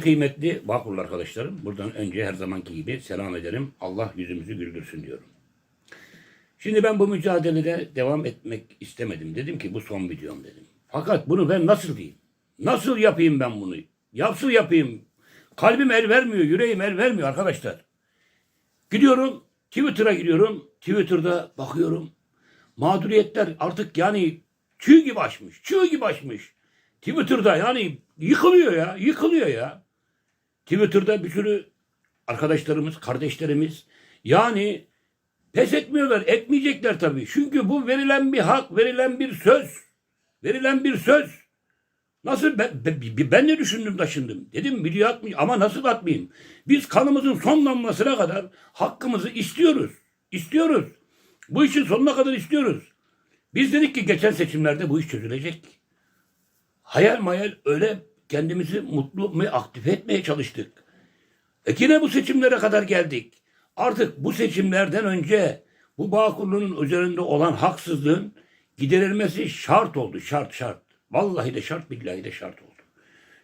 Kıymetli Bağkurlu arkadaşlarım, buradan önce her zamanki gibi selam ederim. Allah yüzümüzü güldürsün diyorum. Şimdi ben bu mücadelede devam etmek istemedim. Dedim ki bu son videom dedim. Fakat bunu ben nasıl diyeyim? Nasıl yapayım ben bunu? Yapsıl yapayım. Kalbim el vermiyor, yüreğim el vermiyor arkadaşlar. Gidiyorum, Twitter'a gidiyorum. Twitter'da bakıyorum. Mağduriyetler artık yani çığ gibi açmış, çığ gibi açmış. Twitter'da yani yıkılıyor ya, yıkılıyor ya. Twitter'da bir sürü arkadaşlarımız, kardeşlerimiz yani pes etmiyorlar, etmeyecekler tabii. Çünkü bu verilen bir hak, verilen bir söz. Verilen bir söz. Nasıl ben, ben, ben de düşündüm taşındım. Dedim video atmayayım ama nasıl atmayayım? Biz kanımızın son damlasına kadar hakkımızı istiyoruz. İstiyoruz. Bu işin sonuna kadar istiyoruz. Biz dedik ki geçen seçimlerde bu iş çözülecek. Hayal mayal öyle kendimizi mutlu ve aktif etmeye çalıştık. E yine bu seçimlere kadar geldik. Artık bu seçimlerden önce bu Bağkurlu'nun üzerinde olan haksızlığın giderilmesi şart oldu. Şart şart. Vallahi de şart billahi de şart oldu.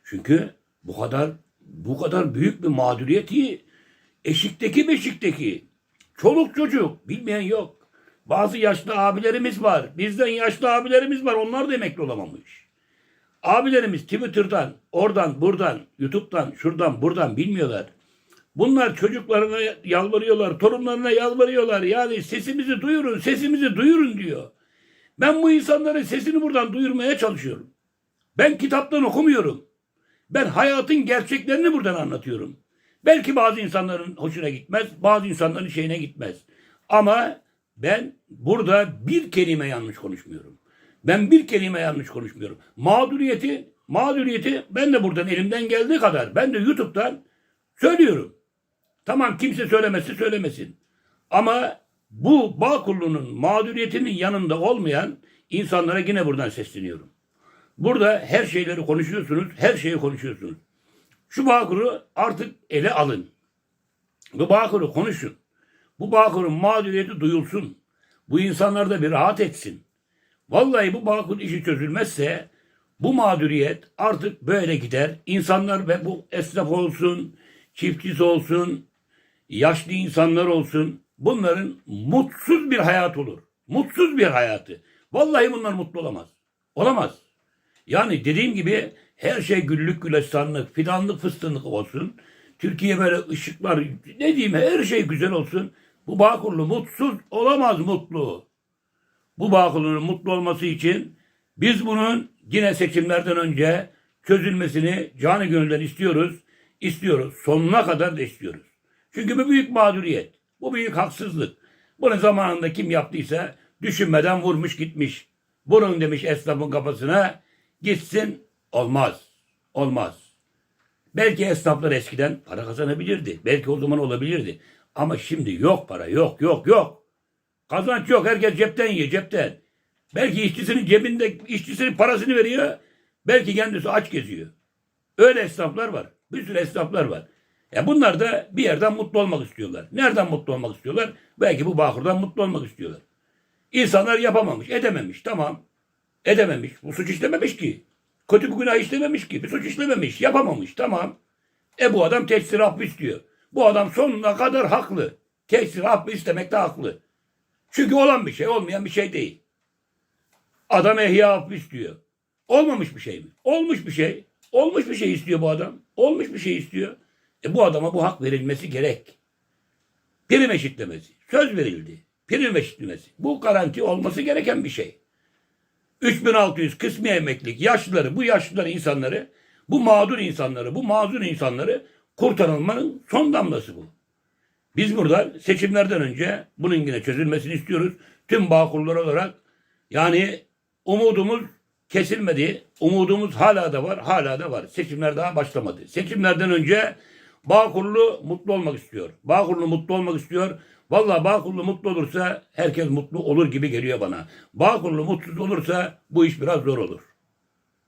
Çünkü bu kadar bu kadar büyük bir mağduriyeti eşikteki beşikteki çoluk çocuk bilmeyen yok. Bazı yaşlı abilerimiz var. Bizden yaşlı abilerimiz var. Onlar da emekli olamamış. Abilerimiz Twitter'dan, oradan, buradan, YouTube'dan, şuradan, buradan bilmiyorlar. Bunlar çocuklarına yalvarıyorlar, torunlarına yalvarıyorlar. Yani sesimizi duyurun, sesimizi duyurun diyor. Ben bu insanların sesini buradan duyurmaya çalışıyorum. Ben kitaptan okumuyorum. Ben hayatın gerçeklerini buradan anlatıyorum. Belki bazı insanların hoşuna gitmez, bazı insanların şeyine gitmez. Ama ben burada bir kelime yanlış konuşmuyorum. Ben bir kelime yanlış konuşmuyorum. Mağduriyeti, mağduriyeti ben de buradan elimden geldiği kadar ben de YouTube'dan söylüyorum. Tamam kimse söylemesi söylemesin. Ama bu bağ kurulunun mağduriyetinin yanında olmayan insanlara yine buradan sesleniyorum. Burada her şeyleri konuşuyorsunuz, her şeyi konuşuyorsunuz. Şu Bağkur'u artık ele alın. Bu Bağkur'u konuşun. Bu Bağkur'un mağduriyeti duyulsun. Bu insanlar da bir rahat etsin. Vallahi bu Bağkur işi çözülmezse bu mağduriyet artık böyle gider. İnsanlar ve bu esnaf olsun, çiftçisi olsun, yaşlı insanlar olsun bunların mutsuz bir hayat olur. Mutsuz bir hayatı. Vallahi bunlar mutlu olamaz. Olamaz. Yani dediğim gibi her şey güllük gülestanlık, fidanlık fıstığınlık olsun. Türkiye böyle ışıklar, ne diyeyim her şey güzel olsun. Bu Bağkurlu mutsuz olamaz mutlu. Bu Bağkurlu'nun mutlu olması için biz bunun yine seçimlerden önce çözülmesini canı gönülden istiyoruz. İstiyoruz. Sonuna kadar da istiyoruz. Çünkü bu büyük mağduriyet. Bu büyük haksızlık. Bunu zamanında kim yaptıysa düşünmeden vurmuş gitmiş. Bunun demiş esnafın kafasına gitsin olmaz. Olmaz. Belki esnaflar eskiden para kazanabilirdi. Belki o zaman olabilirdi. Ama şimdi yok para yok yok yok. Kazanç yok. Herkes cepten yiyor cepten. Belki işçisinin cebinde işçisinin parasını veriyor. Belki kendisi aç geziyor. Öyle esnaflar var. Bir sürü esnaflar var. Ya bunlar da bir yerden mutlu olmak istiyorlar. Nereden mutlu olmak istiyorlar? Belki bu Bağkur'dan mutlu olmak istiyorlar. İnsanlar yapamamış, edememiş. Tamam. Edememiş. Bu suç işlememiş ki. Kötü bir günah işlememiş ki. Bir suç işlememiş. Yapamamış. Tamam. E bu adam tekstil affı istiyor. Bu adam sonuna kadar haklı. Tekstil affı istemekte haklı. Çünkü olan bir şey, olmayan bir şey değil. Adam ehya affı istiyor. Olmamış bir şey mi? Olmuş bir şey. Olmuş bir şey istiyor bu adam. Olmuş bir şey istiyor. E bu adama bu hak verilmesi gerek. Prim eşitlemesi. Söz verildi. Prim eşitlemesi. Bu garanti olması gereken bir şey. 3600 kısmi emeklilik yaşlıları, bu yaşlıları insanları, bu mağdur insanları, bu mazur insanları kurtarılmanın son damlası bu. Biz burada seçimlerden önce bunun yine çözülmesini istiyoruz. Tüm bağkurlar olarak yani umudumuz kesilmedi. Umudumuz hala da var, hala da var. Seçimler daha başlamadı. Seçimlerden önce Bağkurlu mutlu olmak istiyor. Bağkurlu mutlu olmak istiyor. Vallahi Bağkurlu mutlu olursa herkes mutlu olur gibi geliyor bana. Bağkurlu mutsuz olursa bu iş biraz zor olur.